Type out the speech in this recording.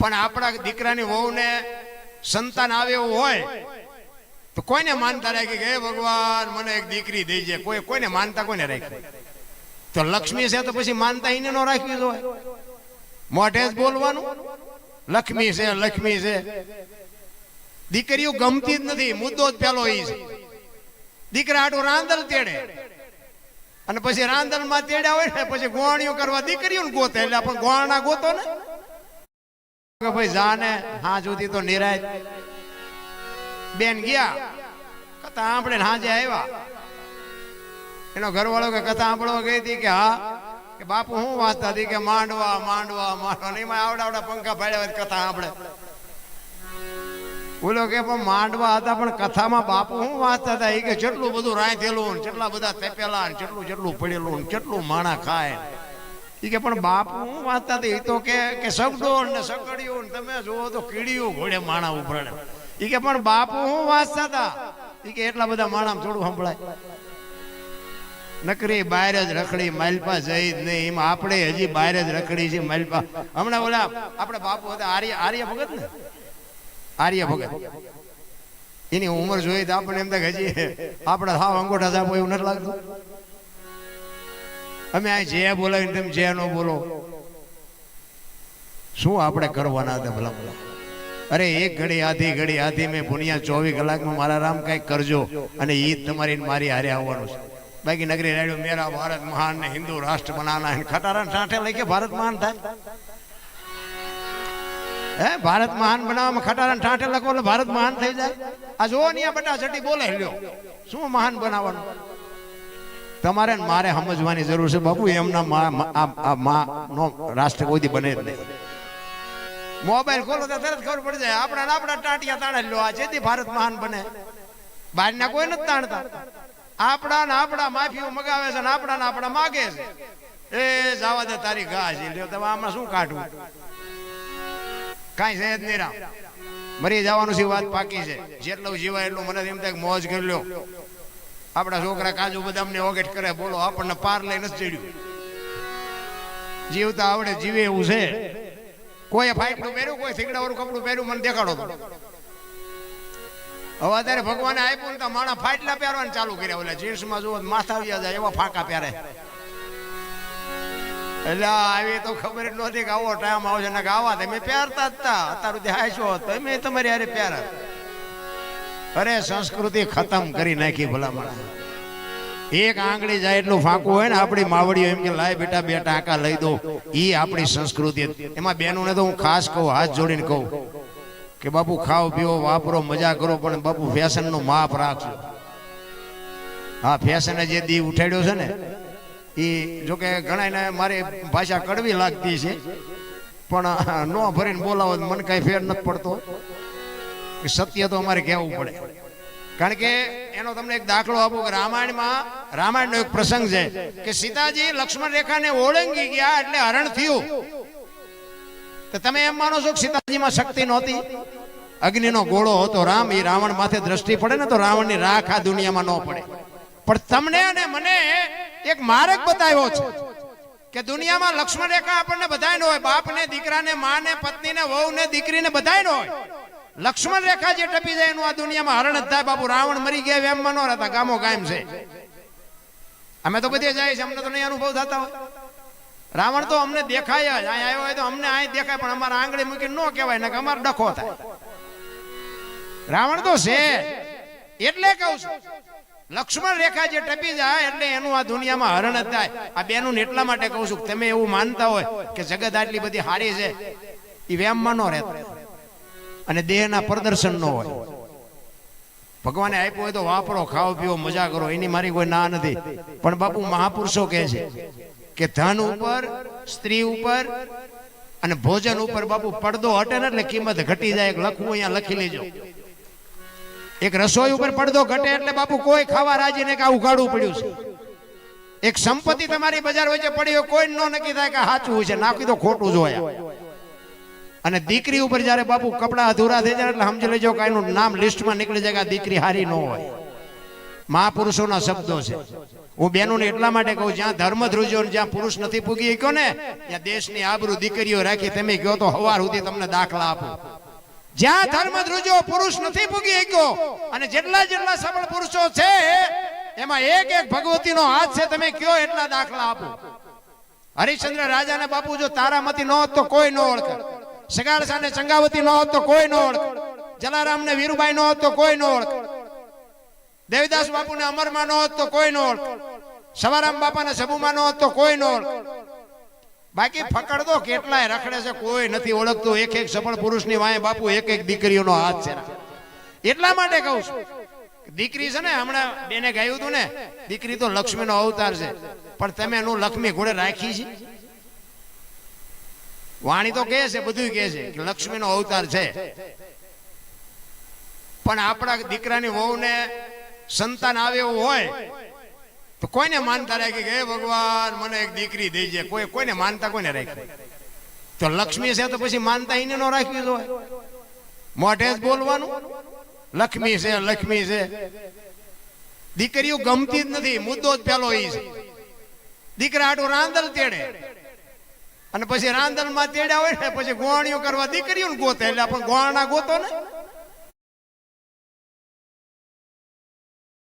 પણ આપણા દીકરાની વહુને સંતાન આવે એવું હોય, તો કોઈને માનતા રાખી કે, હે ભગવાન, મને એક દીકરી છે કોઈ કોઈને માનતા કોઈને રાખી? તો લક્ષ્મી છે તો પછી માનતા એને નો રાખવી જોઈએ મોઢે જ બોલવાનું. લક્ષ્મી છે લક્ષ્મી છે. દીકરીઓ ગમતી જ નથી. મુદ્દો જ પેલો એ છે. દીકરા આટું રાંદલ તેડે. અને પછી રાંદલમાં તેડ્યા હોય ને, પછી ગોવાણીઓ કરવા દીકરીઓ ને ગોતે. એટલે આપણે ગોવાણા ગોતો ને. કે ભાઈ જાને, હા સુધી તો નિરાય. બેન ગયા, કથા આપણે હાજે આવ્યા. એનો ઘરવાળો કે કથા સાંભળવા ગઈ હતી કે હા, કે બાપુ હું વાંચતા હતી કે માંડવા માંડવા માંડવા. નહીં આવડા આવડા પંખા હોય કથા આપણે બોલો કે પણ માંડવા હતા, પણ કથામાં બાપુ હું વાંચતા હતા? એ કે જેટલું બધું રાંધેલું ને જેટલા બધા થેપેલા ને જેટલું જેટલું પડેલું ને કેટલું માણા ખાય એ કે પણ બાપુ હું વાંચતા એ તો કે કે સગડોળ ને સગડિયું ને તમે જુઓ તો કીડીયું ઘોડે માણા ઉભરાડે એ કે પણ બાપુ હું વાંચતા હતા એ કે એટલા બધા માણા થોડું સંભળાય. નકરી બહાર જ રખડી માલપા જઈ જ નહીં. એમાં આપણે હજી બહાર જ રખડી છે માલપા હમણાં ઓલા આપણે બાપુ હતા આર્ય આર્ય ભગત ને? આર્ય ભગત. એની ઉંમર જોઈ તો આપણે એમ થાય હજી આપણે હાવ અંગોઠા સાપો એવું નથી લાગતું. અમે આ જે બોલાવીને તમે જે નો બોલો. શું આપણે કરવાના હતા ભલા? ભલા અરે એક ઘડી આધી ઘડી આધી મેં પુનિયા ચોવીસ કલાકમાં મારા રામ કંઈક કરજો અને જ તમારી મારી હારે આવવાનું છે. બાકી નગરી રાડ્યો મેરા, ભારત મહાન ને હિન્દુ રાષ્ટ્ર બનાના ખટારા ને લઈ કે ભારત મહાન થાય. હે, ભારત મહાન બનાવવામાં ખટારા ઠાઠે લખો એટલે ભારત મહાન થઈ જાય. આ જોવો ને આ બટા ચટી બોલે લ્યો. શું મહાન બનાવવાનું? તમારે મારે સમજવાની જરૂર છે. બાપુ, એમના આ- મા નો રાષ્ટ્રપતિ બને જ નહીં. મોબાઈલ ખોલો તો તરત ખબર પડી જાય. આપણા આપણા ટાટિયા તાણે લો. આ જેથી ભારત મહાન બને. બહારના કોઈ નથી તાણતા. આપણા ને આપણા માફીઓ મગાવે છે ને આપણા ને આપણા માગે છે. એ જાવા દે તારી ઘા છે. તમે આમાં શું કાઢવું? કાંઈ છે જ નહીં રામ. મરી જવાનું છે વાત પાકી છે. જેટલું જીવાય એટલું મને એમ થાય મોજ કરી લ્યો. આપણા છોકરા કાજુ બદામને ઓગેટ કરે, બોલો, આપણને પાર લઈ નથી ચડ્યું. જીવતા આવડે, જીવે એવું છે. કોઈ ફાઈટનું પહેર્યું, કોઈ થીગડાવાળું કપડું પહેર્યું, મને દેખાડો તો. હવે અત્યારે ભગવાને આપ્યું તો માણા ફાટલા પહેરવાનું ચાલુ કર્યા. ઓલા જીન્સમાં જુઓ માથા આવ્યા જાય, એવા ફાંકા પહેરે. એટલે આવી તો ખબર જ નહોતી કે આવો ટાઈમ આવશે. ને કે આવા તમે પહેરતા જ હતા અત્યાર સુધી હાશો તમે તમારી હારે પહેરા. અરે, સંસ્કૃતિ ખતમ કરી નાખી ભલામણ. એક આંગળી જાય એટલું ફાંકું હોય ને, આપણી માવડીઓ એમ કે, લાય બેટા, બે ટાંકા લઈ દો. એ આપણી સંસ્કૃતિ એમાં બહેનોને તો હું ખાસ કહું, હાથ જોડીને કહું કે, બાપુ, ખાઓ, પીઓ, વાપરો, મજા કરો, પણ બાપુ, ફેશનનું માપ રાખજો. હા, ફેશને જે દી ઉઠાડ્યો છે ને એ જોકે ઘણા મારી ભાષા કડવી લાગતી છે, પણ ન ભરીને બોલાવો મને કાંઈ ફેર નથી પડતો. સત્ય તો અમારે કહેવું પડે. કારણ કે એનો તમને એક દાખલો આપું કે રામાયણમાં, રામાયણનો એક પ્રસંગ છે કે સીતાજી લક્ષ્મણ રેખાને ઓળંગી ગયા એટલે હરણ થયું. તો તમે એમ માનો છો કે સીતાજીમાં શક્તિ નહોતી? અગ્નિનો ગોળો હતો, રામ એ રાવણ માથે દ્રષ્ટિ પડે ને તો રાવણની રાખ આ દુનિયામાં ન પડે. પણ તમને અને મને એક માર્ગ બતાવ્યો છે કે દુનિયામાં લક્ષ્મણ રેખા આપણને બધાય હોય, બાપને, દીકરાને, માને, પત્નીને, વહુને, દીકરીને બધાય હોય. લક્ષ્મણ રેખા જે ટપી જાય એનું આ દુનિયામાં હરણ જ થાય. બાપુ, રાવણ મરી ગયા એમ ન રહેતા. ગામો કાયમ છે. અમે તો બધે જાય છે, અમને તો નહીં અનુભવ થતા હોય. રાવણ તો અમને દેખાય જ. અહીં આવ્યો હોય તો અમને અહીં દેખાય, પણ અમારા આંગળી મૂકીને ન કહેવાય ને કે અમારે ડખો થાય. રાવણ તો છે. એટલે કહું છું, લક્ષ્મણ રેખા જે ટપી જાય, એટલે એનું આ દુનિયામાં હરણ થાય. આ બેનું એટલા માટે કહું છું તમે એવું માનતા હોય કે જગત આટલી બધી હારી છે એ વેમમાં ન રહેતા. અને દેહના પ્રદર્શન ન હોય. ભગવાને આપ્યો હોય તો વાપરો, ખાઓ, પીઓ, મજા કરો, એની મારી કોઈ ના નથી. પણ બાપુ મહાપુરુષો કહે છે કે ધન ઉપર, સ્ત્રી ઉપર અને ભોજન ઉપર બાપુ પડદો હટે ને એટલે કિંમત ઘટી જાય. લખવું અહીંયા લખી લેજો. એક રસોઈ ઉપર પડદો ઘટે એટલે બાપુ કોઈ ખાવા રાજી ને કે ઉઘાડવું પડ્યું છે. એક સંપત્તિ તમારી બજાર વચ્ચે પડી હોય કોઈ નો નક્કી થાય કે સાચું છે. નાખી તો ખોટું જોયા. અને દીકરી ઉપર જ્યારે બાપુ કપડા અધૂરા થઈ જાય એટલે સમજી લેજો કે એનું નામ લિસ્ટમાં નીકળી જાય કે દીકરી હારી ન હોય. મહાપુરુષોના શબ્દો છે. હું બેનોને એટલા માટે કહું, જ્યાં ધર્મ ધ્રુજો જ્યાં પુરુષ નથી પૂગી ગયો ને, ત્યાં દેશની આબરૂ દીકરીઓ રાખી તમે ગયો તો હવાર સુધી તમને દાખલા આપો. જ્યાં ધર્મ ધ્રુજો પુરુષ નથી પૂગી ગયો અને જેટલા જેટલા સફળ પુરુષો છે, એમાં એક એક ભગવતીનો હાથ છે, તમે કયો એટલા દાખલા આપો. હરિશ્ચંદ્ર રાજાને બાપુ જો તારામતી ન હોત તો કોઈ ન ઓળખે. સગાળસા ને ચંગાવતી ન હોત તો કોઈ નો ઓળખ જલારામને વીરુભાઈ નો હોત તો કોઈ નો ઓળખ દેવદાસ બાપુને અમરમાં નો હોત તો કોઈ નો ઓળખ સવારામ બાપાને સબુમાં નો હોત તો કોઈ નો ઓળખ બાકી ફકડ દો કેટલાય રખડે છે, કોઈ નથી ઓળખતું. એક એક સફળ પુરુષની વાય બાપુ એક એક દીકરીઓનો હાથ છે. એટલા માટે કહું છું દીકરી છે ને, હમણાં બેને ગાયું હતું ને, દીકરી તો લક્ષ્મીનો અવતાર છે. પણ તમે એનું લક્ષ્મી ઘોડે રાખી છે? વાણી તો કહે છે બધું કહે છે કે લક્ષ્મીનો અવતાર છે. પણ આપણા દીકરાની વહુને સંતાન આવે એવું હોય, તો કોઈને માનતા રાખી કે ભગવાન, મને એક દીકરી દઈ જાય કોઈ, કોઈને માનતા કોઈને રાખી. તો લક્ષ્મી છે તો પછી માનતા એને ન રાખવી જોઈએ મોઢે જ બોલવાનું. લક્ષ્મી છે લક્ષ્મી છે. દીકરીઓ ગમતી જ નથી, મુદ્દો જ પેલો એ છે. દીકરા આટું રાંદલ તેડે. અને પછી રાંદલમાં તેડ્યા હોય ને, પછી ગોવાણીઓ કરવા દીકરીઓ ગોતે. એટલે આપણે ગોવાણા ગોતો ને.